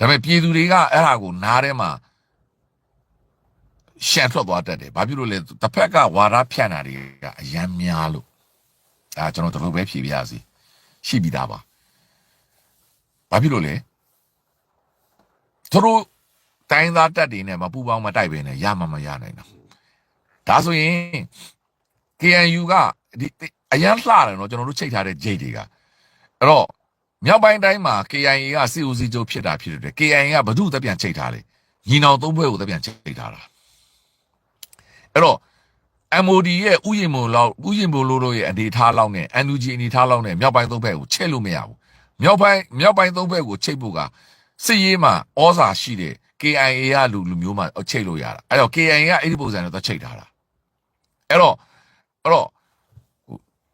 ဒါပေမဲ့ပြည်သူတွေကအဲ့ဒါကိုနားထဲမှာရှန်ထွက်သွားတတ်တယ်ဘာဖြစ်လို့လဲတစ်ဖက်ကဝါဒဖြန့်တာတွေကအယမ်းများလို့အဲကျွန်တော်တို့ပဲဖြေပြရစီရှိပြီးသားပါဘာဖြစ်လို့လဲသူတို့တိုင်းသားတက်တွေနဲ့မပူပေါင်းမတိုက်ဘဲနဲ့ရမှမရနိုင်တော့ဒါဆိုရင် KNU ကဒီအရန်လှတယ်နော်ကျွန်တော်တို့ချိန်ထားတဲ့ J တွေကအဲ့တော့ မြောက်ပိုင်းတိုင်းမှာ KIA ကစီဦးစီချုပ်ဖြစ်တာဖြစ်တယ် KIA ကဘု து တက်ပြန်ချိန်ထားလေညီနောင်သုံးဘွဲကိုတက်ပြန်ချိန်ထားတာအဲ့တော့ MOD ရဲ့ဥယျာဉ်မို့လောက်ဥယျာဉ်မို့လို့ရဲ့အနေထားလောက်နဲ့ NUG အနေထားလောက်နဲ့မြောက်ပိုင်းသုံးဘက်ကိုချက်လို့မရဘူးမြောက်ပိုင်းမြောက်ပိုင်းသုံးဘက်ကိုချိတ်ဖို့ကစစ်ရေးမှာဩဇာရှိတဲ့ KIA ကလူလူမျိုးမှချိတ်လို့ရတာအဲ့တော့ KIA ကအဲ့ဒီပုံစံနဲ့တော့ချိတ်ထားတာအဲ့တော့အဲ့တော့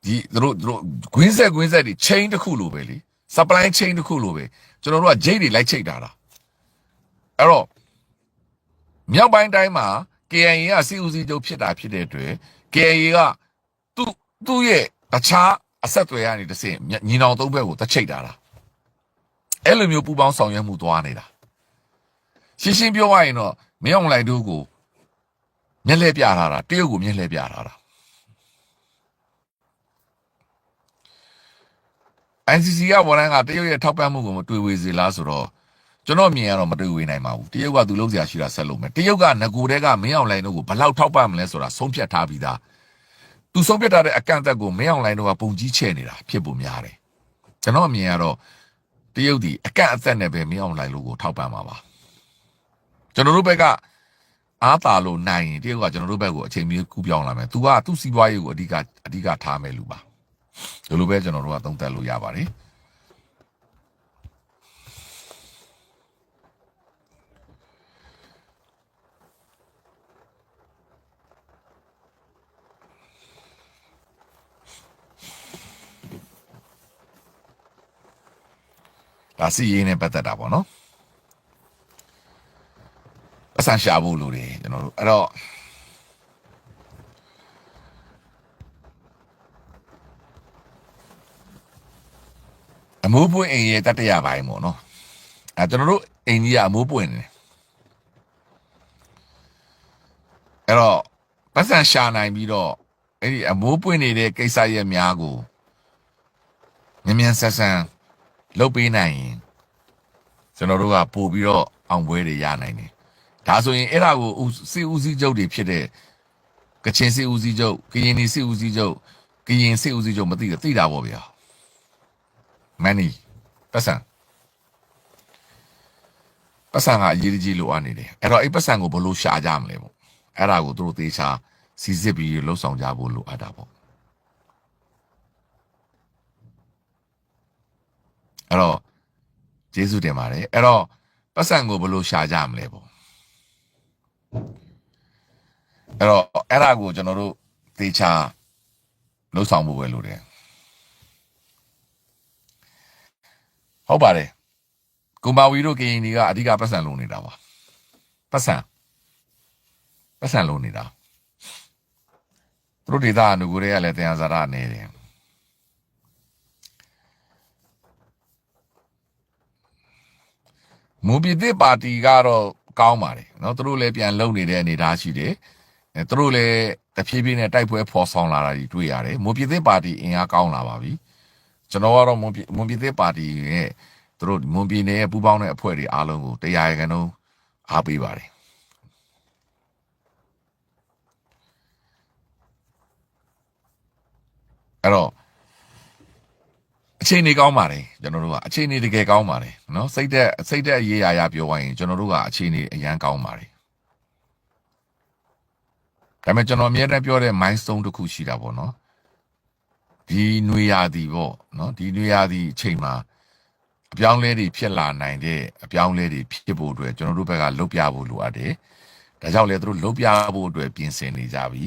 ဒီတို့တို့ဂွင်းဆက်ဂွင်းဆက်ဒီ chain တစ်ခုလိုပဲလေ supply chain တစ်ခုလိုပဲကျွန်တော်တို့က jade တွေလိုက်ချိတ်တာလားအဲ့တော့မြောက်ပိုင်းတိုင်းမှာ KIA ကစီဦးစီးချုပ်ဖြစ်တာဖြစ်တဲ့အတွက် KIA ကသူ့သူ့ရဲ့အခြားအဆက်အသွယ်ကနေတစ်ဆင့်ညီနောင်သုံးဘက်ကိုတစ်ချိတ်တာလားအဲ့လိုမျိုးပူပေါင်းဆောင်ရွက်မှုသွားနေတာရှင်းရှင်းပြောရရင်တော့မင်းအောင်လိုက်တို့ကိုမျက်လှည့်ပြထားတာတရုတ်ကိုမျက်လှည့်ပြထားတာ ICC ကဝန်ထမ်းကတရုတ်ရဲ့ထောက်ပံ့မှုကိုမတွေ့ဝေစေလားဆိုတော့ကျွန်တော်မြင်ရတော့မတွေ့ဝေနိုင်ပါဘူးတရုတ်ကသူလုံးစရာရှိတာဆက်လုပ်မယ်တရုတ်ကငကိုတဲကမင်းအောင်လိုင်းတို့ကိုဘလောက်ထောက်ပံ့မလဲဆိုတာဆုံးဖြတ်ထားပြီးသားသူဆုံးဖြတ်ထားတဲ့အကန့်အသတ်ကိုမင်းအောင်လိုင်းတို့ကပုံကြီးချဲ့နေတာဖြစ်ပုံများတယ်ကျွန်တော်မြင်ရတော့တရုတ်ဒီအကန့်အသတ်နဲ့ပဲမင်းအောင်လိုင်းတို့ကိုထောက်ပံ့မှာပါကျွန်တော်တို့ဘက်ကအားတာလို့နိုင်ရင်တရုတ်ကကျွန်တော်တို့ဘက်ကိုအချိန်မီကူးပြောင်းလာမယ်သူကသူ့စီးပွားရေးကိုအဓိကအဓိကထားမယ်လူပါ ဒီလိုပဲကျွန်တော်တို့ကသုံးသပ်လို့ရပါတယ်ဒါစီရေးနဲ့ပတ်သက်တာပေါ့နော်အဆန်ရှာဖို့လူတွေကျွန်တော်တို့အဲ့တော့ အမိုးပွင့်အိမ်ရဲ့တတရပိုင်းပေါ့နော်အဲကျွန်တော်တို့အိမ်ကြီးကအမိုးပွင့်နေတယ်အဲ့တော့ပတ်စံရှာနိုင်ပြီးတော့အဲ့ဒီအမိုးပွင့်နေတဲ့ကိစ္စရဲ့များကိုမြန်မြန်ဆန်ဆန်လုပ်ပေးနိုင်ရင်ကျွန်တော်တို့ကပို့ပြီးတော့အောင်ပွဲတွေရနိုင်တယ်ဒါဆိုရင်အဲ့ဒါကိုစီဦးစီးချုပ်တွေဖြစ်တဲ့ကချင်စီဦးစီးချုပ်ကရင်နီစီဦးစီးချုပ်ကရင်စီဦးစီးချုပ်မသိတာသိတာပေါ့ဗျာ money ပတ်စံပတ်စံကအရေးကြီးလို့အနေနဲ့အဲ့တော့အဲ့ပတ်စံကိုဘယ်လိုရှာကြမလဲပေါ့အဲ့ဒါကိုသူတို့သေချာစီစစ်ပြီးလှုပ်ဆောင်ကြဖို့လိုအပ်တာပေါ့အဲ့တော့ကျေးဇူးတင်ပါတယ်အဲ့တော့ပတ်စံကိုဘယ်လိုရှာကြမလဲပေါ့အဲ့တော့အဲ့ဒါကိုကျွန်တော်တို့သေချာလှုပ်ဆောင်ဖို့ပဲလိုတယ် ဟုတ်ပါတယ်ကုမာဝီတို့ကရင်တွေကအဓိကပတ်စံလုံးနေတာပါပတ်စံပတ်စံလုံးနေတာသူတို့ဒေသအနုကိုတွေကလည်းတရားစာရနေတယ်မူပြည်သစ်ပါတီကတော့ကောင်းပါတယ်เนาะသူတို့လည်းပြန်လုံနေတဲ့အနေအထားရှိတယ်အဲသူတို့လည်းတဖြည်းဖြည်းနဲ့တိုက်ပွဲဖော်ဆောင်လာတာကြီးတွေ့ရတယ်မူပြည်သစ်ပါတီအင်အားကောင်းလာပါပြီ ကျွန်တော်ကတော့မွန်ပြည်မွန်ပြည်သစ်ပါတီရဲ့သူတို့မွန်ပြည်နယ်ရဲ့ပူးပေါင်းတဲ့အဖွဲ့တွေအားလုံးကိုတရားရကန်တော့အားပေးပါတယ်အဲ့တော့အခြေအနေကောင်းပါတယ်ကျွန်တော်တို့ကအခြေအနေတကယ်ကောင်းပါတယ်နော်စိတ်သက်စိတ်သက်အရေးအရာပြောရရင်ကျွန်တော်တို့ကအခြေအနေအရန်ကောင်းပါတယ်ဒါပေမဲ့ကျွန်တော်အများနဲ့ပြောတဲ့ milestone တစ်ခုရှိတာပေါ့နော် ဒီနွေရာသီပေါ့နော်ဒီနွေရာသီအချိန်မှာအပြောင်းလဲတွေဖြစ်လာနိုင်တဲ့အပြောင်းလဲတွေဖြစ်ဖို့အတွက်ကျွန်တော်တို့ဘက်ကလှုပ်ပြဖို့လိုအပ်တယ်ဒါကြောင့်လည်းသူတို့လှုပ်ပြဖို့အတွက်ပြင်ဆင်နေကြပြီ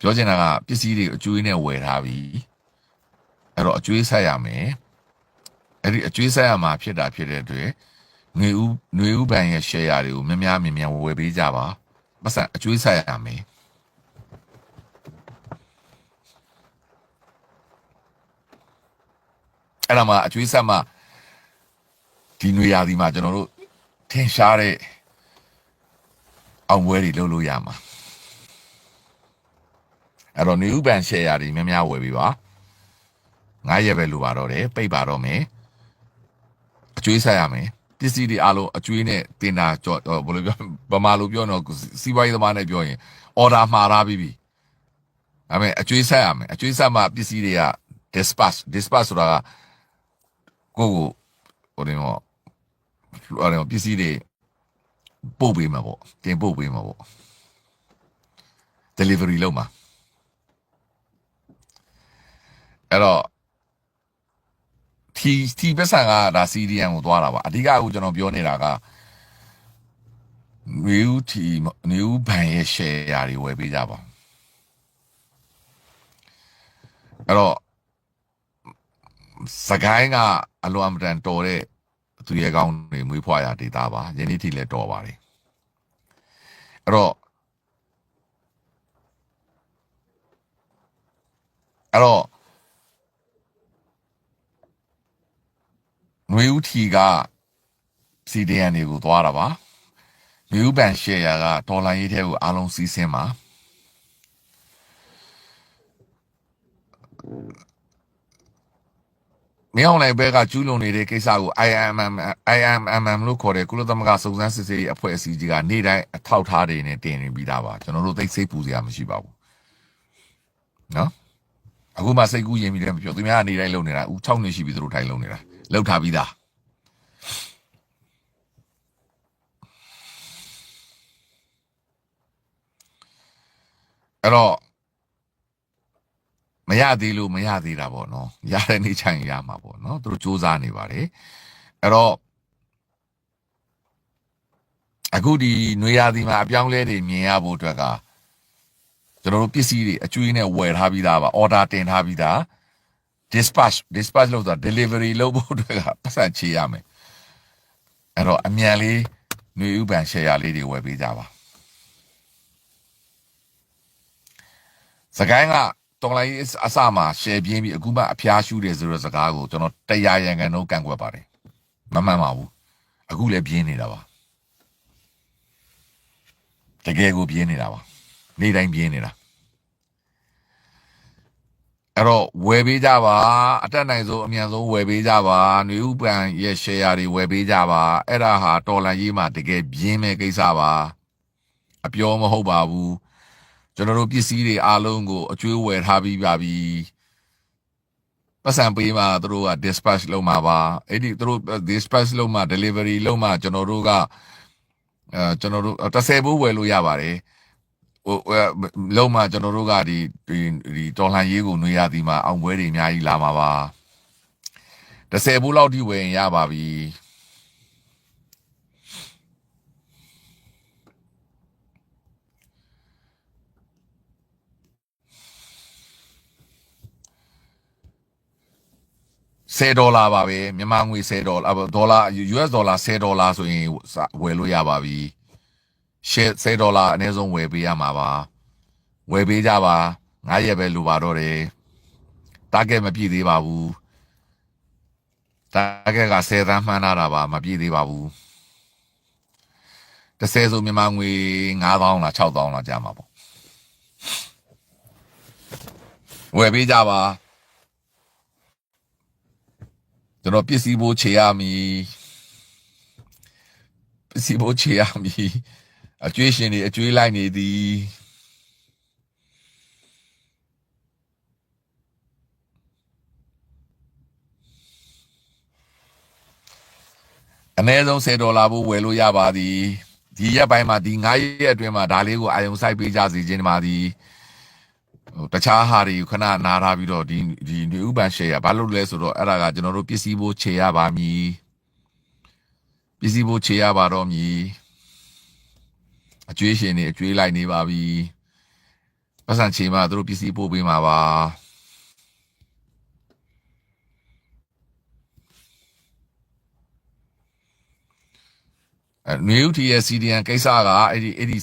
ပြောချင်တာကပစ္စည်းတွေအကျွေးနဲ့ဝယ်ထားပြီအဲ့တော့အကျွေးဆက်ရမယ်အဲ့ဒီအကျွေးဆက်ရမှာဖြစ်တာဖြစ်တဲ့အတွက်ငွေဦးငွေဦးဘဏ်ရဲ့ share တွေကိုများများမြင်မြန်ဝယ်ပေးကြပါပတ်စံအကျွေးဆက်ရမယ် အဲ့ဒါမှအကျွေးဆက်မှဒီနွေရာသီမှာကျွန်တော်တို့ထင်ရှားတဲ့အောင်ပွဲတွေလုပ်လို့ရမှာအဲ့တော့နေဥပန်ရှယ်ယာတွေများများဝယ်ပြီးပါငါးရက်ပဲလိုပါတော့တယ်ပိတ်ပါတော့မယ်အကျွေးဆက်ရမယ်ပစ္စည်းတွေအားလုံးအကျွေးနဲ့တင်တာကြော့ဘယ်လိုပြောဗမာလိုပြောတော့စီးပွားရေးသမားနဲ့ပြောရင် order မှားထားပြီးပြီဒါပေမဲ့အကျွေးဆက်ရမယ်အကျွေးဆက်မှပစ္စည်းတွေက dispatch dispatch ဆိုတာက ကိုကိုဟိုတင်တော့ဟိုပစ္စည်းတွေပို့ပေးမှာပေါ့တင်ပို့ပေးမှာပေါ့ delivery လုပ်မှာအဲ့တော့ทีทีပက်ဆန်ကဒါ CDN ကိုသွားတာပါအဓိကအခုကျွန်တော်ပြောနေတာက new team new ဘန်ရဲ့ share တွေဝယ်ပေးကြပါအဲ့တော့စကိုင်းက အလွန်အမတန်တော်တဲ့သူရဲကောင်းတွေမွေးဖွားရာဒေတာပါယနေ့ထိလည်းတော်ပါတယ်အဲ့တော့အဲ့တော့နွေဦးထီက CDN တွေကိုသွားတာပါမြို့ဘန်ရှယ်ယာကဒေါ်လာရေးတဲ့ကိုအားလုံးစီးဆင်းပါ မြောင်းလိုက်ဘဲကကျူးလွန်နေတဲ့ကိစ္စကို IMM IMM လို့ခေါ်တဲ့ကုလသမဂ္ဂစုံစမ်းစစ်ဆေးရေးအဖွဲ့အစည်းကြီးကနေ့တိုင်းအထောက်ထားတွေနဲ့တင်နေပြီးသားပါကျွန်တော်တို့သိစိတ်ပူစရာမရှိပါဘူးနော်အခုမှစိတ်ကူးရင်ပြီးတယ်မပြောသူများကနေတိုင်းလုံနေတာဦး6နှစ်ရှိပြီသူတို့ထိုင်လုံနေတာလောက်ထားပြီးသားအဲ့တော့ မရသေးလို့မရသေးတာပေါ့နော်ရတဲ့နေ့ချိုင်ရမှာပေါ့နော်သူတို့စူးစမ်းနေပါတယ်အဲ့တော့အခုဒီနွေရာသီမှာအပြောင်းလဲတွေမြင်ရဖို့အတွက်ကကျွန်တော်တို့ပစ္စည်းတွေအကျွေးနဲ့ဝယ်ထားပြီးသားပါ order တင်ထားပြီးသား dispatch dispatch လို့ဆိုတာ delivery လုပ်ဖို့အတွက်ကပတ်စံချေရမယ်အဲ့တော့အမြန်လေးຫນွေဥပန် share လေးတွေဝယ်ပေးကြပါစကိုင်းက တော်လိုင်းအစမှာ share ပြင်းပြီးအခုမှအဖျားရှူတယ်ဆိုတဲ့စကားကိုကျွန်တော်တရားရန်ကန်တော့ကန့်ကွက်ပါတယ်မမှန်ပါဘူးအခုလည်းပြင်းနေတာပါတကယ်ကိုပြင်းနေတာပါနေ့တိုင်းပြင်းနေတာအဲ့တော့ဝယ်ပေးကြပါအတက်နိုင်ဆုံးအမြန်ဆုံးဝယ်ပေးကြပါຫນွေဥပန်ရဲ့ share တွေဝယ်ပေးကြပါအဲ့ဒါဟာတော်လန်ရေးမှာတကယ်ပြင်းမဲ့ကိစ္စပါအပြောမဟုတ်ပါဘူး ကျွန်တော်တို့ပစ္စည်းတွေအားလုံးကိုအကျွေးဝယ်ထားပြီးပါပြီပတ်စံပေးမှာသူတို့က dispatch လုပ်မှာပါအဲ့ဒီသူတို့ dispatch လုပ်မှာ delivery လုပ်မှာကျွန်တော်တို့ကအဲကျွန်တော်တို့30ဘိုးဝယ်လို့ရပါတယ်ဟိုလုံးမှာကျွန်တော်တို့ကဒီဒီဒီတော်လှန်ရေးကိုနှွေရသည်မှာအောင်ပွဲတွေအများကြီးလာမှာပါ30ဘိုးလောက်ထိဝယ်ရင်ရပါပြီ 10ဒေါ်လာပါပဲမြန်မာငွေ10ဒေါ်လာဒေါ်လာ US ဒေါ်လာ10ဒေါ်လာဆိုရင်ဝယ်လို့ရပါပြီ share 10ဒေါ်လာအနည်းဆုံးဝယ်ပေးရမှာပါဝယ်ပေးကြပါ9ရက်ပဲလိုပါတော့တယ် target မပြည့်သေးပါဘူး target က10သန်းမှန်းထားတာပါမပြည့်သေးပါဘူး30ဆိုမြန်မာငွေ9000လား6000လားကြာမှာပေါ့ဝယ်ပေးကြပါ ကျွန်တော်ပစ္စည်းဘိုးခြေရမည်ပစ္စည်းဘိုးခြေရမည်အကျွေးရှင်တွေအကျွေးလိုက်နေသည်အနည်းဆုံး10ဒေါ်လာဖို့ဝယ်လို့ရပါသည်ဒီရက်ပိုင်းမှာဒီ9ရက်အတွင်းမှာဒါလေးကိုအာယုံစိုက်ပေးကြစီခြင်းပါသည် ဟိုတခြားဟာတွေခဏနားထားပြီးတော့ဒီဒီနေဥပန်ရှယ်ရဘာလို့လဲဆိုတော့အဲ့ဒါကကျွန်တော်တို့ပစ္စည်းဖို့ခြေရပါမည်ပစ္စည်းဖို့ခြေရပါတော့မည်အကျွေးရှင်တွေအကျွေးလိုက်နေပါပြီပတ်စံခြေမှာသူတို့ပစ္စည်းပို့ပေးမှာပါအဲနွေဦးတီရဲ့ CDN ကိစ္စကအဲ့ဒီအဲ့ဒီ